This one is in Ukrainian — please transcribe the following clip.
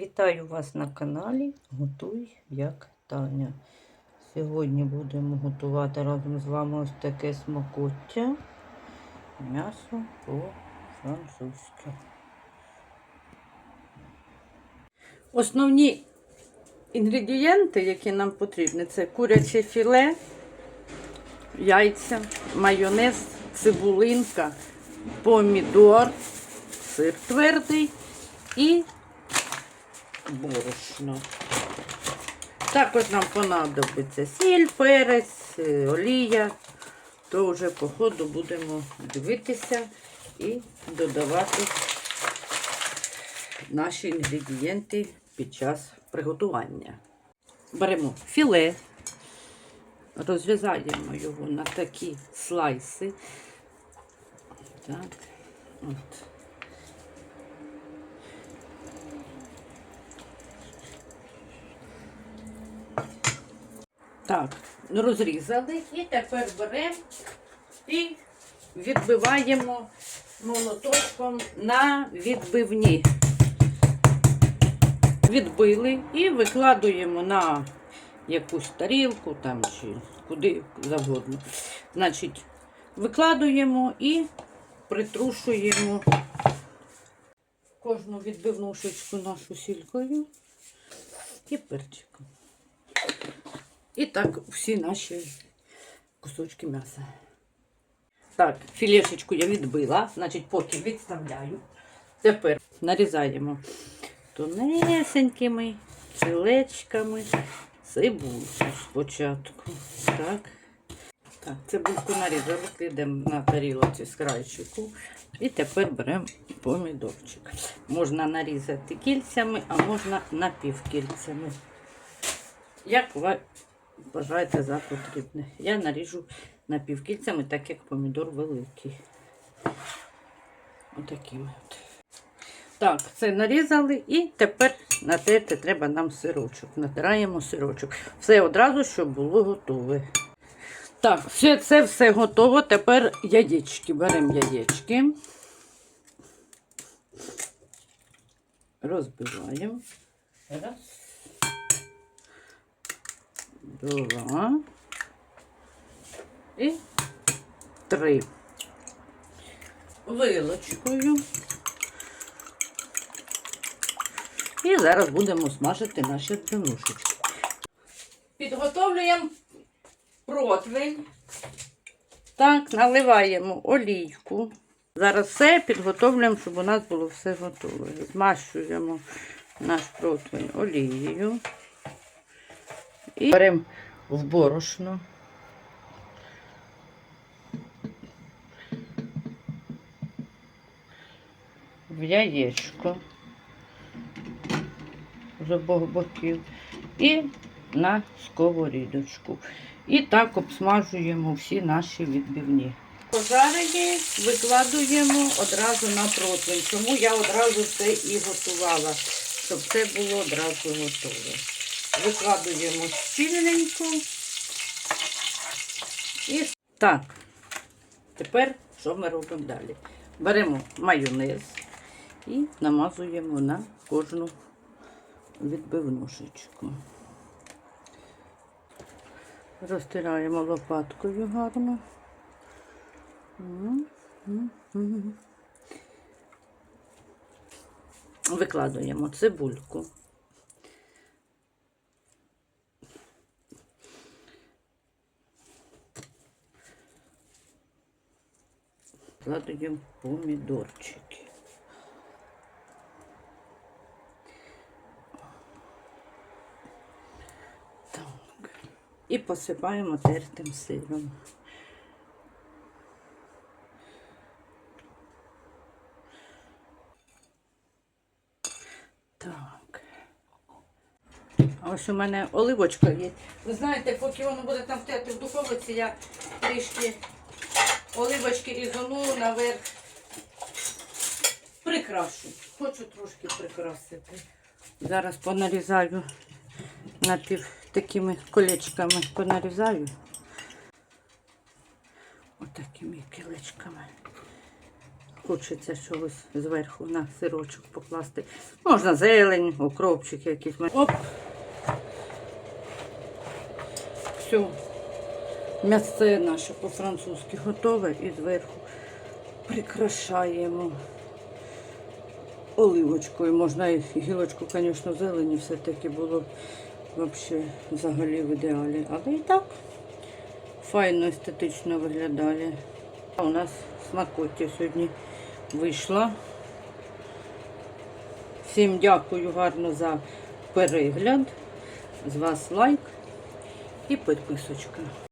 Вітаю вас на каналі Готуй як Таня. Сьогодні будемо готувати разом з вами ось таке смакоття. М'ясо по-французьки. Основні інгредієнти, які нам потрібні, це куряче філе, яйця, майонез, цибулинка, помідор, сир твердий і борошно. Також нам понадобиться сіль, перець, е, олія. То вже по ходу будемо дивитися і додавати наші інгредієнти під час приготування. Беремо філе, розрізаємо його на такі слайси. Так, от. Так, розрізали і тепер беремо і відбиваємо молоточком на відбивні. Відбили і викладуємо на якусь тарілку там чи куди завгодно. Значить, викладуємо і притрушуємо кожну відбивну шичку нашу сількою і перчиком. І так всі наші кусочки м'яса. Так, філешечку я відбила, значить, поки відставляю. Тепер нарізаємо тонесенькими філечками цибульку спочатку. Так. Так, цибульку нарізали, кладемо на тарілоці з крайчику. І тепер беремо помідорчик. Можна нарізати кільцями, а можна напівкільцями. Як ви вважаєте за потрібне. Я наріжу напівкільцями, так як помідор великий. Отакими от. Так, це нарізали і тепер натерти треба нам сирочок. Натираємо сирочок. Все одразу, щоб було готове. Так, все, це все готово. Тепер яєчки. Беремо яєчки. Розбиваємо. Раз. Два. І три. Вилочкою. І зараз будемо смажити наші динушечки. Підготовлюємо противень. Так, наливаємо олійку. Зараз все підготовлюємо, щоб у нас було все готове. Змащуємо наш противень олією. І беремо в борошно. В яєчко з обох боків і на сковорідочку. І так обсмажуємо всі наші відбивні. Пожарені викладуємо одразу на противень. Тому я одразу все і готувала, щоб це було одразу готове. Викладуємо щільненько. І так, тепер що ми робимо далі? Беремо майонез і намазуємо на кожну відбивнушечку. Розтираємо лопаткою гарно. Викладуємо цибульку. Вкладаємо помідорчики. Так. І посипаємо тертим сиром. Так. Ось у мене оливочка є. Ви знаєте, поки воно буде там втерти в духовиці, я трішки оливочки різану наверх. Прикрашу. Хочу трошки прикрасити. Зараз понарізаю напів такими колечками понарізаю. Отакими кілечками. хочеться чогось зверху на сирочок покласти. Можна зелень, окропчик якийсь. Оп! Все. М'ясце наше по-французьки готове і зверху прикрашаємо оливочкою. Можна і гілочку, звісно, зелені все-таки було вообще взагалі в ідеалі. Але і так файно естетично виглядає. А у нас смакоття сьогодні вийшла. Всім дякую гарно за перегляд. З вас лайк і підписочка.